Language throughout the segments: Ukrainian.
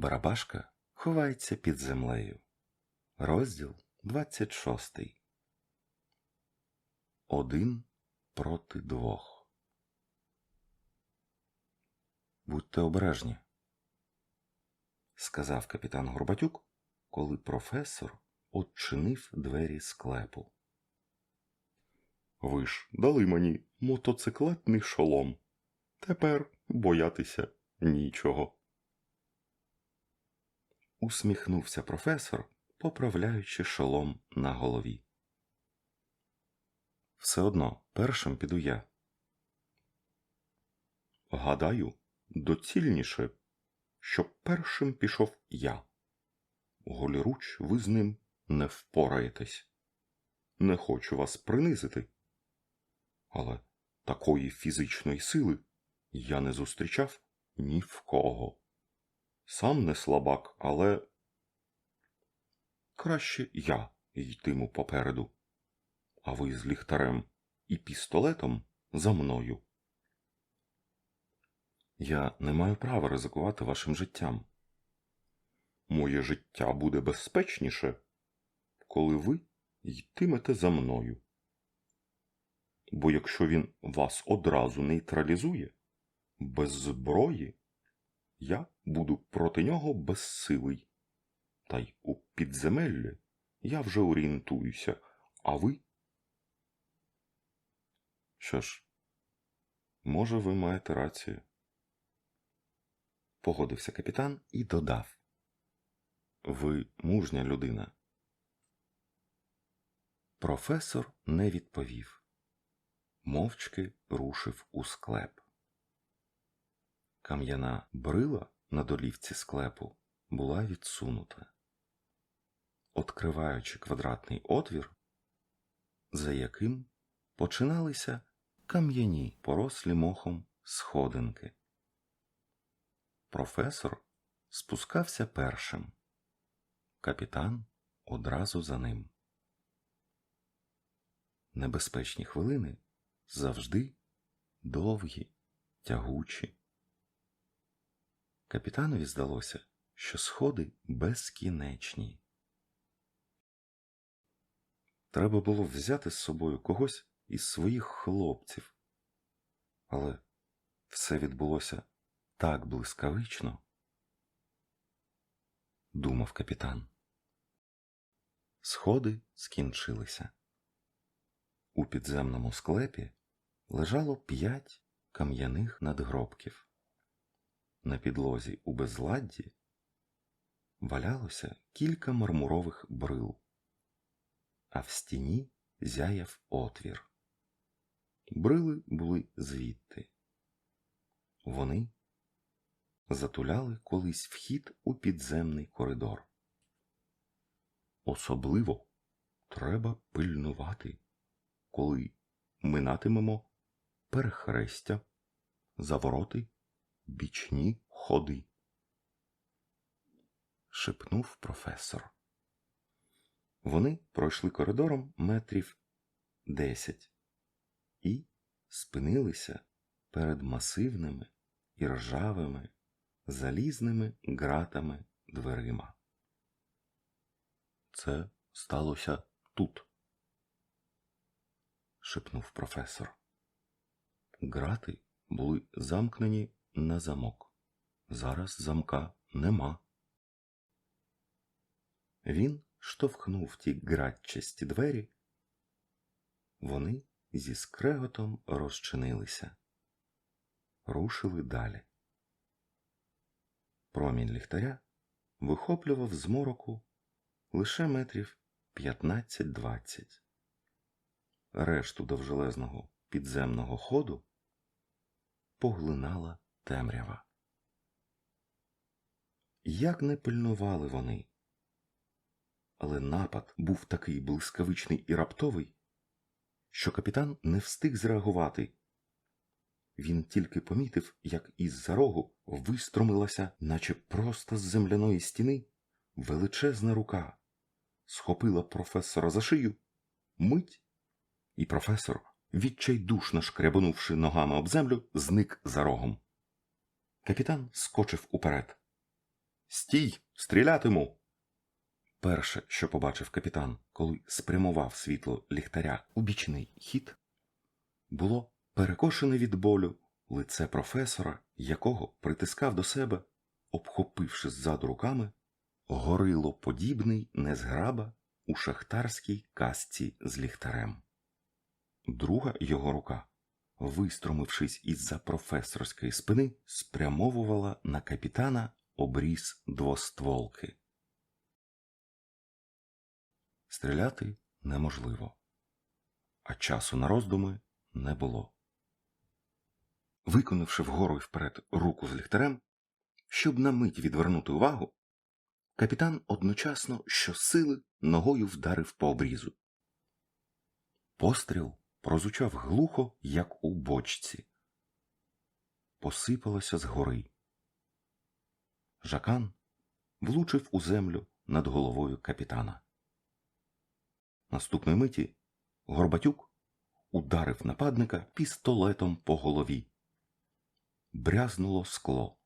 Барабашка ховається під землею. Розділ 26. Один проти двох. Будьте обережні, сказав капітан Горбатюк, коли професор odчинив двері склепу. Ви ж дали мені мотоциклетний шолом. Тепер боятися нічого. Усміхнувся професор, поправляючи шолом на голові. Все одно першим піду я. Гадаю, доцільніше, щоб першим пішов я. Голіруч ви з ним не впораєтесь. Не хочу вас принизити. Але такої фізичної сили я не зустрічав ні в кого. Сам не слабак, але краще я йтиму попереду, а ви з ліхтарем і пістолетом за мною. Я не маю права ризикувати вашим життям. Моє життя буде безпечніше, коли ви йтимете за мною. Бо якщо він вас одразу нейтралізує, без зброї, я буду проти нього безсилий. Та й у підземеллі я вже орієнтуюся, а ви? Що ж, може, ви маєте рацію? Погодився капітан і додав. Ви мужня людина. Професор не відповів. Мовчки рушив у склеп. Кам'яна брила на долівці склепу була відсунута. Откриваючи квадратний отвір, за яким починалися кам'яні порослі мохом сходинки. Професор спускався першим, капітан одразу за ним. Небезпечні хвилини завжди довгі, тягучі. Капітанові здалося, що сходи безкінечні. Треба було взяти з собою когось із своїх хлопців. Але все відбулося так блискавично, думав капітан. Сходи скінчилися. У підземному склепі лежало п'ять кам'яних надгробків. На підлозі у безладді валялося кілька мармурових брил, а в стіні зяяв отвір. Брили були звідти. Вони затуляли колись вхід у підземний коридор. Особливо треба пильнувати, коли минатимемо перехрестя, завороти, бічні ходи. Шепнув професор. Вони пройшли коридором метрів десять і спинилися перед масивними і ржавими залізними ґратами дверима. Це сталося тут, шепнув професор. Грати були замкнені на замок. Зараз замка нема. Він штовхнув ті гратчасті двері. Вони зі скреготом розчинилися, рушили далі. Промінь ліхтаря вихоплював з мороку лише метрів 15-20. Решту довжелезного підземного ходу поглинала темрява. Як не пильнували вони, але напад був такий блискавичний і раптовий, що капітан не встиг зреагувати. Він тільки помітив, як із за рогу вистромилася, наче просто з земляної стіни, величезна рука, схопила професора за шию, мить, і професор, відчайдушно шкрябанувши ногами об землю, зник за рогом. Капітан скочив уперед. Стій, стрілятиму. Перше, що побачив капітан, коли спрямував світло ліхтаря у бічний хід, було перекошене від болю лице професора, якого притискав до себе, обхопивши ззаду руками, горило подібний незграба у шахтарській касці з ліхтарем. Друга його рука, вистромившись із-за професорської спини, спрямовувала на капітана обріз двостволки. Стріляти неможливо, а часу на роздуми не було. Виконавши вгору і вперед руку з ліхтарем, щоб на мить відвернути увагу, капітан одночасно щосили ногою вдарив по обрізу. Постріл прозвучав глухо, як у бочці. Посипалося згори. Жакан влучив у землю над головою капітана. Наступної миті Горбатюк ударив нападника пістолетом по голові. Брязнуло скло.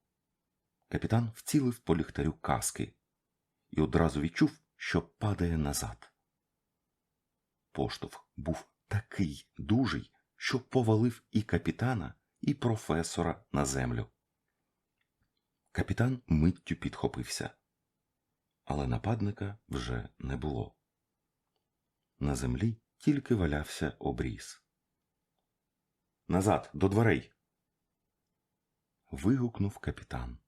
Капітан вцілив по ліхтарю каски і одразу відчув, що падає назад. Поштовх був такий дужий, що повалив і капітана, і професора на землю. Капітан миттю підхопився, але нападника вже не було. На землі тільки валявся обріз. Назад, до дверей. вигукнув капітан.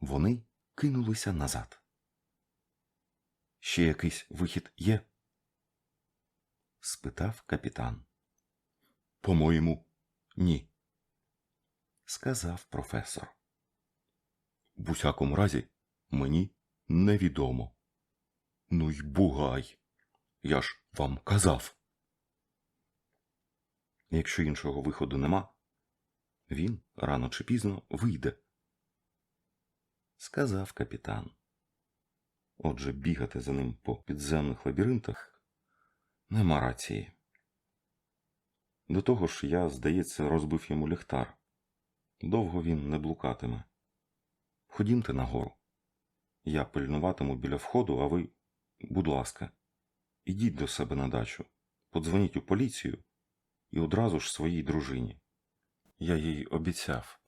Вони кинулися назад. Ще якийсь вихід є? Спитав капітан. По-моєму, ні, сказав професор. В усякому разі, мені невідомо. Ну й бугай. Я ж вам казав. Якщо іншого виходу нема, він рано чи пізно вийде, сказав капітан. Отже, бігати за ним по підземних лабіринтах нема рації. До того ж, я, здається, розбив йому ліхтар. Довго він не блукатиме. Ходімте нагору. Я пильнуватиму біля входу, а ви, будь ласка, ідіть до себе на дачу, подзвоніть у поліцію і одразу ж своїй дружині. Я їй обіцяв.